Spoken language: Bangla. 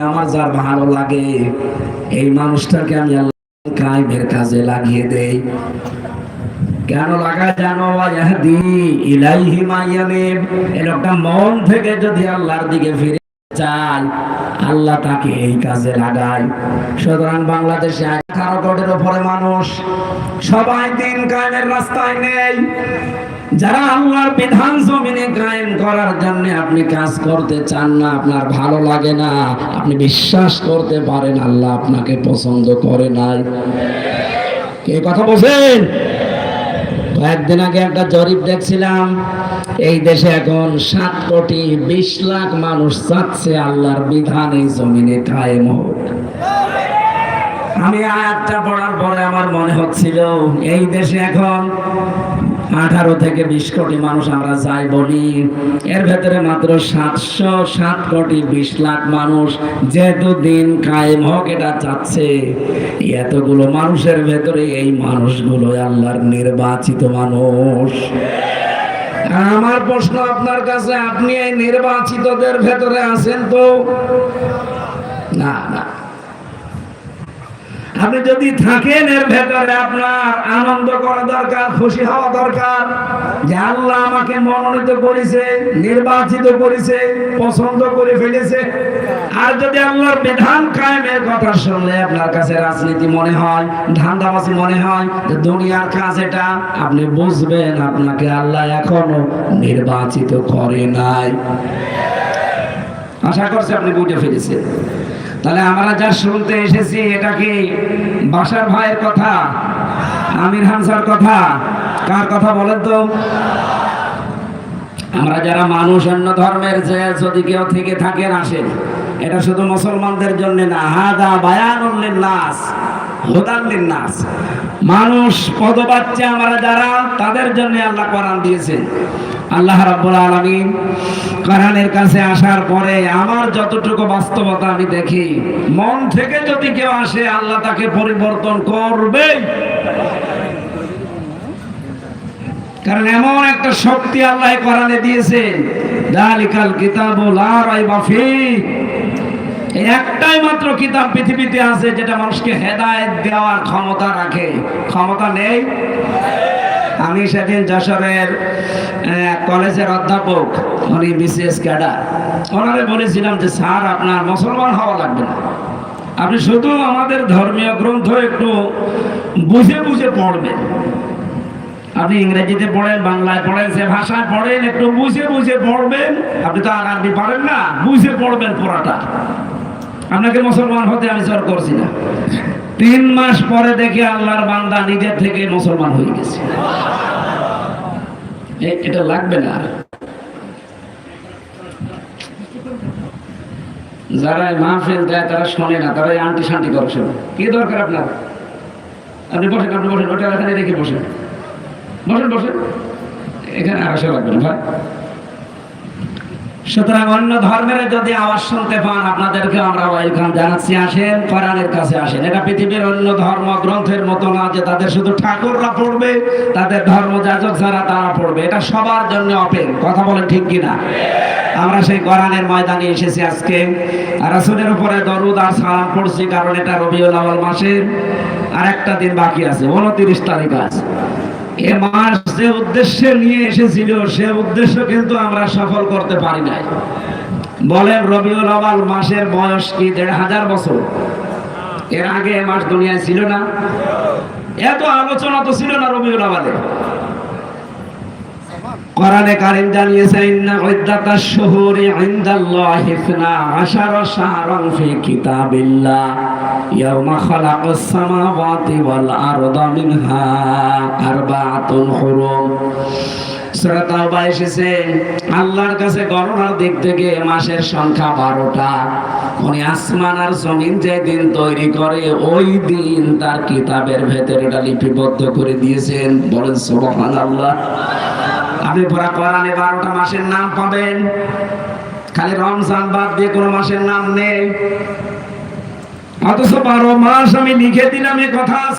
আমার যা ভালো লাগে, এই মানুষটাকে আমি আল্লাহ কাজে লাগিয়ে দেই। কেন লাগা জানো? ইলাই ইলাইহি এটা এই লোকটা মন থেকে যদি আল্লাহর দিকে ফিরে চায় আল্লাহ তাকে এই কাজে লাগায়। সুতরাং বাংলাদেশে আঠারো কোটির উপরে মানুষ সবাই দিন কায়েমের রাস্তায় নেই। যারা আল্লাহর বিধান জমিনে কায়েম করার জন্য আপনি কাজ করতে চান না, আপনার ভালো লাগে না, আপনি বিশ্বাস করতে পারেন, আল্লাহ আপনাকে পছন্দ করে নাই। কে কথা বলছেন? কয়েকদিন আগে একটা জরিপ দেখছিলাম, এই দেশে এখন সাত কোটি বিশ লাখ মানুষ চাচ্ছে আল্লাহর বিধান এই জমিনে কায়েম হোক। আমি আয়াতটা পড়ার পরে আমার মনে হচ্ছিল, এই দেশে এখন আঠারো থেকে বিশ কোটি মানুষ আমরা যাই বলি। এর ভেতরে মাত্র সাতশো সাত কোটি বিশ লাখ মানুষ যেহেতু দিন কায়েম হোক এটা চাচ্ছে। এতগুলো মানুষের ভেতরে এই মানুষগুলো আল্লাহর নির্বাচিত মানুষ। আমার প্রশ্ন আপনার কাছে, আপনি এই নির্বাচিতদের ভেতরে আছেন তো? না না। আপনি যদি থাকেন, এর ভেতরে আপনার আনন্দ করা দরকার, খুশি হওয়া দরকার। যে আল্লাহ আমাকে মনোনীত করেছে, নির্বাচিত করেছে, পছন্দ করে ফেলেছে। আর যদি আল্লাহর বিধান কায়েমের কথা শুনলে আপনার কাছে রাজনীতি মনে হয়, ধান্দাবাজি মনে হয়, যে দুনিয়ার কাজ এটা, আপনি বুঝবেন আপনাকে আল্লাহ এখনও নির্বাচিত করে নাই। আশা করছি আপনি বুঝে ফেলেছেন। তাহলে আমরা যা শুনতে এসেছি, এটা কি বাসার ভাইয়ের কথা? আমির হানসার কথা? কার কথা বলেন তো? আমরা যারা মানুষ, অন্য ধর্মের যে যদি কেউ থেকে থাকেন, আসেন। এটা শুধু মুসলমানদের জন্য না, হাদা বায়ানুল্লিন নাস। হুদাল্লিন নাস মানুষ পদবাচ্চা আমরা যারা, তাদের জন্য আল্লাহ কোরআন দিয়েছেন আল্লাহ রাব্বুল আলামিন কোরআনের কাছে আসার পরে আমার যতটুকু বাস্তবতা আমি দেখি, মন থেকে যদি কেউ আসে, আল্লাহ তাকে পরিবর্তন করবে। কারণ এমন একটা শক্তি আল্লাহ কোরআনে দিয়েছেন দালিকাল কিতাবুল লা রাইবা ফি এই একটাই মাত্র কিতাব পৃথিবীতে আছে যেটা মানুষকে হেদায়ত দেওয়ার ক্ষমতা রাখে। ক্ষমতা নেই? আমি সেদিন যশোরের কলেজের অধ্যাপক, উনি বিসিএস ক্যাডার। ওনারে বলেছিলাম যে, স্যার, আপনার মুসলমান হওয়া লাগবে না। আপনি শুধু আমাদের ধর্মীয় গ্রন্থ একটু বুঝে বুঝে পড়বেন। আপনি ইংরেজিতে পড়েন, বাংলায় পড়েন, সে ভাষায় পড়েন, একটু বুঝে বুঝে পড়বেন। আপনি তো আর আরবি পারেন না, বুঝে পড়বেন পুরাটা। আপনাকে মুসলমান হতে আমি জোর করছি না। তিন মাস পরে দেখে আল্লাহর বান্দা নিজের থেকে মুসলমান হয়ে গেছে। এটা লাগবে না যারা মাহফিল দেয়, তারা শোনে না, তারা আন্টি শান্তি করে শোনে। কি দরকার আপনার? আপনি বসেন আপনি বসেন ওটা এখানে রেখে বসেন। বসেন বসেন। এখানে আসা লাগবে না, ভাই। সুতরাং অন্য ধর্মের যদি আওয়াজ শুনতে পান, আপনাদেরকে আমরা ওয়েলকাম জানাচ্ছি, আসেন, কোরআনের কাছে আসেন। এটা পৃথিবীর অন্য ধর্ম গ্রন্থের মতো না যে তাদের শুধু ঠাকুররা পড়বে, তাদের ধর্ম যাজক যারা তারা পড়বে। এটা সবার জন্য অপেন। কথা বলেন ঠিক কিনা? আমরা সেই কোরআনের ময়দানে এসেছি আজকে। রাসূলের উপরে দরুদ আর সালাম পড়ছি, কারণ এটা রবিউল আউয়াল মাসের আর একটা দিন বাকি আছে, উনত্রিশ তারিখ আছে। এ মাস যে উদ্দেশ্যে নিয়ে এসেছিল, সে উদ্দেশ্য কিন্তু আমরা সফল করতে পারি নাই। বলেন, রবিউল আওয়াল মাসের বয়স কি? দেড় হাজার বছর। এর আগে এ মাস দুনিয়ায় ছিল না। এত আলোচনা তো ছিল না রবিউল আওয়ালে কোরআনে কারীম জানিয়েছে, ইন্না ইদ্দাতাশ শুহুরি ইনদাল্লাহি ইসনা আশারা শাহরান ফি কিতাবিল্লাহ। ইয়াওমা খালাকাস সামাওয়াতি ওয়াল আরদা মিনহা আরবাআতুন হুরুম। আল্লাহর কাছে গণনার দিক থেকে মাসের সংখ্যা বারোটা। উনি আসমান আর জমিন তৈরি করে, ওই দিন তার কিতাবের ভেতরে এটা লিপিবদ্ধ করে দিয়েছেন। বলেন, সুবহানাল্লাহ। আপনি পুরা কোরআনে বারোটা মাসের নাম পাবেন। খালি রমজান বাদ দিয়ে কোনো মাসের নাম নেই। অথচ বারো মাস আমি লিখে দিলাম এ কথা